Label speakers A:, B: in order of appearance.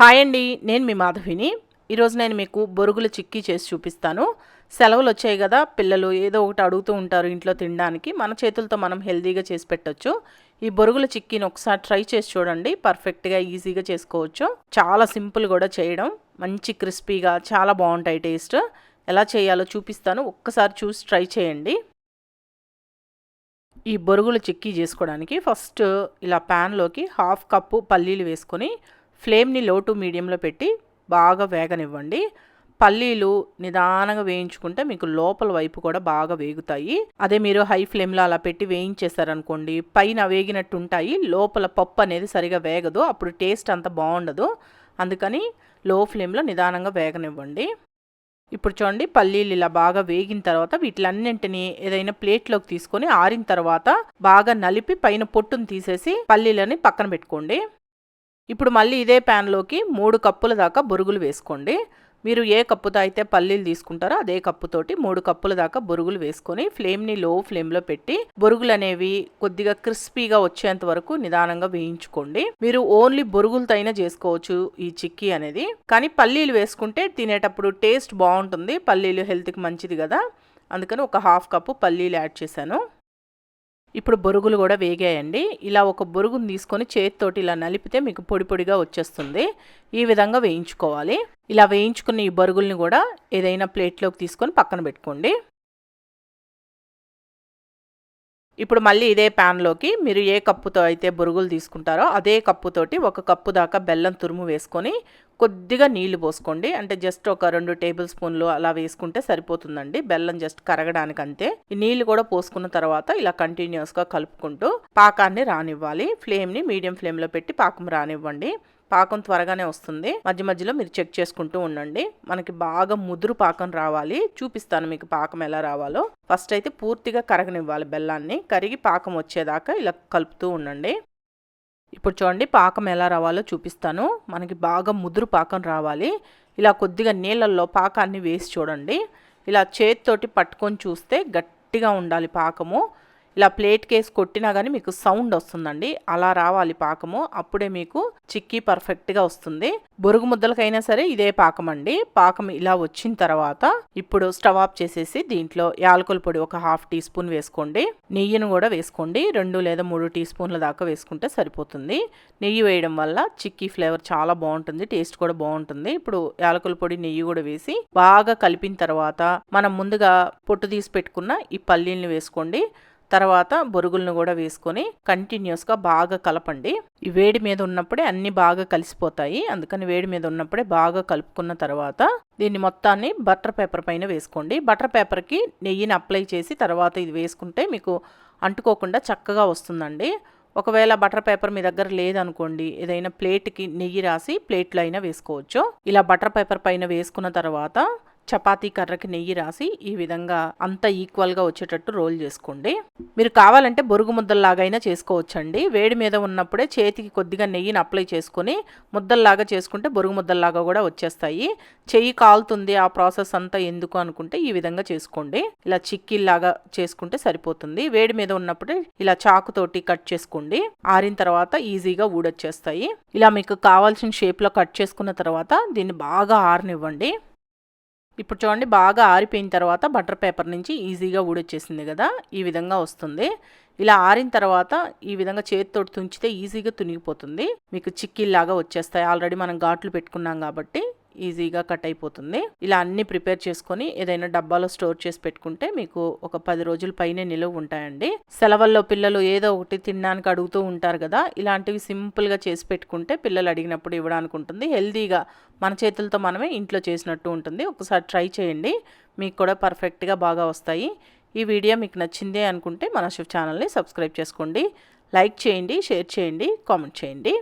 A: Hi అండి నేను మీ మాధవిని. ఈరోజు నేను మీకు బొరుగుల చిక్కీ చేసి చూపిస్తాను. సెలవులు వచ్చాయి కదా పిల్లలు ఏదో ఒకటి అడుగుతూ ఉంటారు ఇంట్లో తినడానికి. మన చేతులతో మనం హెల్తీగా చేసి పెట్టచ్చు. ఈ బొరుగుల చిక్కీని ఒకసారి ట్రై చేసి చూడండి పర్ఫెక్ట్గా ఈజీగా చేసుకోవచ్చు. చాలా సింపుల్ కూడా చేయడం. మంచి క్రిస్పీగా చాలా బాగుంటాయి టేస్ట్. ఎలా చేయాలో చూపిస్తాను. ఒక్కసారి చూసి ట్రై చేయండి. ఈ బొరుగులు చిక్కీ చేసుకోవడానికి ఫస్ట్ ఇలా ప్యాన్లోకి హాఫ్ కప్పు పల్లీలు వేసుకొని ఫ్లేమ్ని లో టు మీడియంలో పెట్టి బాగా వేగనివ్వండి. పల్లీలు నిదానంగా వేయించుకుంటే మీకు లోపల వైపు కూడా బాగా వేగుతాయి. అదే మీరు హై ఫ్లేమ్లో అలా పెట్టి వేయించేశారనుకోండి పైన వేగినట్టు ఉంటాయి లోపల పప్పు అనేది సరిగా వేగదు అప్పుడు టేస్ట్ అంత బాగుండదు. అందుకని లో ఫ్లేమ్లో నిదానంగా వేగనివ్వండి. ఇప్పుడు చూడండి పల్లీలు ఇలా బాగా వేగిన తర్వాత వీటిలన్నింటినీ ఏదైనా ప్లేట్లోకి తీసుకొని ఆరిన తర్వాత బాగా నలిపి పైన పొట్టును తీసేసి పల్లీలని పక్కన పెట్టుకోండి. ఇప్పుడు మళ్ళీ ఇదే ప్యాన్లోకి మూడు కప్పుల దాకా బొరుగులు వేసుకోండి. మీరు ఏ కప్పుతో అయితే పల్లీలు తీసుకుంటారో అదే కప్పుతోటి మూడు కప్పుల దాకా బొరుగులు వేసుకొని ఫ్లేమ్ని లో ఫ్లేమ్లో పెట్టి బొరుగులు అనేవి కొద్దిగా క్రిస్పీగా వచ్చేంత వరకు నిదానంగా వేయించుకోండి. మీరు ఓన్లీ బొరుగులతో అయినా చేసుకోవచ్చు ఈ చిక్కీ అనేది. కానీ పల్లీలు వేసుకుంటే తినేటప్పుడు టేస్ట్ బాగుంటుంది. పల్లీలు హెల్త్కి మంచిది కదా. అందుకని ఒక హాఫ్ కప్పు పల్లీలు యాడ్ చేశాను. ఇప్పుడు బొరుగులు కూడా వేగాయండి. ఇలా ఒక బొరుగును తీసుకొని చేతితోటి ఇలా నలిపితే మీకు పొడి పొడిగా వచ్చేస్తుంది. ఈ విధంగా వేయించుకోవాలి. ఇలా వేయించుకున్న ఈ బొరుగుల్ని కూడా ఏదైనా ప్లేట్లోకి తీసుకొని పక్కన పెట్టుకోండి. ఇప్పుడు మళ్ళీ ఇదే ప్యాన్లోకి మీరు ఏ కప్పుతో అయితే బొరుగులు తీసుకుంటారో అదే కప్పుతోటి ఒక కప్పు దాకా బెల్లం తురుము వేసుకొని కొద్దిగా నీళ్ళు పోసుకోండి. అంటే జస్ట్ ఒక రెండు టేబుల్ స్పూన్లు అలా వేసుకుంటే సరిపోతుందండి. బెల్లం జస్ట్ కరగడానికి అంతే ఈ నీళ్ళు కూడా పోసుకున్న తర్వాత ఇలా కంటిన్యూస్గా కలుపుకుంటూ పాకాన్ని రానివ్వాలి. ఫ్లేమ్ని మీడియం ఫ్లేమ్లో పెట్టి పాకం రానివ్వండి. పాకం త్వరగానే వస్తుంది. మధ్య మధ్యలో మీరు చెక్ చేసుకుంటూ ఉండండి. మనకి బాగా ముదురు పాకం రావాలి. చూపిస్తాను మీకు పాకం ఎలా రావాలో. ఫస్ట్ అయితే పూర్తిగా కరగనివ్వాలి బెల్లాన్ని. కరిగి పాకం వచ్చేదాకా ఇలా కలుపుతూ ఉండండి. ఇప్పుడు చూడండి పాకం ఎలా రావాలో చూపిస్తాను. మనకి బాగా ముదురు పాకం రావాలి. ఇలా కొద్దిగా నీళ్ళల్లో పాకాన్ని వేసి చూడండి. ఇలా చేతితోటి పట్టుకొని చూస్తే గట్టిగా ఉండాలి పాకము. ఇలా ప్లేట్ కేసి కొట్టినా కానీ మీకు సౌండ్ వస్తుందండి. అలా రావాలి పాకము. అప్పుడే మీకు చిక్కీ పర్ఫెక్ట్గా వస్తుంది. బొరుగు ముద్దలకైనా సరే ఇదే పాకం అండి పాకం ఇలా వచ్చిన తర్వాత ఇప్పుడు స్టవ్ ఆఫ్ చేసేసి దీంట్లో యాలకుల పొడి ఒక హాఫ్ టీ స్పూన్ వేసుకోండి. నెయ్యిని కూడా వేసుకోండి. రెండు లేదా మూడు టీ స్పూన్ల దాకా వేసుకుంటే సరిపోతుంది. నెయ్యి వేయడం వల్ల చిక్కీ ఫ్లేవర్ చాలా బాగుంటుంది. టేస్ట్ కూడా బాగుంటుంది. ఇప్పుడు యాలకుల పొడి నెయ్యి కూడా వేసి బాగా కలిపిన తర్వాత మనం ముందుగా పొట్టు తీసి పెట్టుకున్న ఈ పల్లీల్ని వేసుకోండి. తర్వాత బొరుగులను కూడా వేసుకొని కంటిన్యూస్గా బాగా కలపండి. ఈ వేడి మీద ఉన్నప్పుడే అన్ని బాగా కలిసిపోతాయి. అందుకని వేడి మీద ఉన్నప్పుడే బాగా కలుపుకున్న తర్వాత దీన్ని మొత్తాన్ని బటర్ పేపర్ పైన వేసుకోండి. బటర్ పేపర్కి నెయ్యిని అప్లై చేసి తర్వాత ఇది వేసుకుంటే మీకు అంటుకోకుండా చక్కగా వస్తుందండి. ఒకవేళ బటర్ పేపర్ మీ దగ్గర లేదనుకోండి ఏదైనా ప్లేట్కి నెయ్యి రాసి ప్లేట్లో అయినా వేసుకోవచ్చు. ఇలా బటర్ పేపర్ పైన వేసుకున్న తర్వాత చపాతీ కర్రకి నెయ్యి రాసి ఈ విధంగా అంత ఈక్వల్గా వచ్చేటట్టు రోల్ చేసుకోండి. మీరు కావాలంటే బొరుగు ముద్దల్లాగైనా చేసుకోవచ్చండి. వేడి మీద ఉన్నప్పుడే చేతికి కొద్దిగా నెయ్యిని అప్లై చేసుకుని ముద్దల్లాగా చేసుకుంటే బొరుగు ముద్దల్లాగా కూడా వచ్చేస్తాయి. చెయ్యి కాలుతుంది ఆ ప్రాసెస్ అంతా ఎందుకు అనుకుంటే ఈ విధంగా చేసుకోండి. ఇలా చిక్కిల్లాగా చేసుకుంటే సరిపోతుంది. వేడి మీద ఉన్నప్పుడే ఇలా చాకుతోటి కట్ చేసుకోండి. ఆరిన తర్వాత ఈజీగా ఊడొచ్చేస్తాయి. ఇలా మీకు కావాల్సిన షేప్లో కట్ చేసుకున్న తర్వాత దీన్ని బాగా ఆరనివ్వండి. ఇప్పుడు చూడండి బాగా ఆరిపోయిన తర్వాత బటర్ పేపర్ నుంచి ఈజీగా ఊడొచ్చేసింది కదా ఈ విధంగా వస్తుంది. ఇలా ఆరిన తర్వాత ఈ విధంగా చేతితో తుంచితే ఈజీగా తునిగిపోతుంది. మీకు చిక్కీల్లాగా వచ్చేస్తాయి. ఆల్రెడీ మనం ఘాట్లు పెట్టుకున్నాం కాబట్టి. ఈజీగా కట్ అయిపోతుంది. ఇలా అన్ని ప్రిపేర్ చేసుకొని ఏదైనా డబ్బాలో స్టోర్ చేసి పెట్టుకుంటే మీకు ఒక పది రోజుల పైనే నిలువ ఉంటాయండి. సెలవుల్లో పిల్లలు ఏదో ఒకటి తినడానికి అడుగుతూ ఉంటారు కదా ఇలాంటివి సింపుల్గా చేసి పెట్టుకుంటే పిల్లలు అడిగినప్పుడు ఇవ్వడానికి ఉంటుంది. హెల్తీగా మన చేతులతో మనమే ఇంట్లో చేసినట్టు ఉంటుంది. ఒకసారి ట్రై చేయండి. మీకు కూడా పర్ఫెక్ట్గా బాగా వస్తాయి. ఈ వీడియో మీకు నచ్చిందే అనుకుంటే మన షిఫ్ ఛానల్ని సబ్స్క్రైబ్ చేసుకోండి. లైక్ చేయండి షేర్ చేయండి కామెంట్ చేయండి.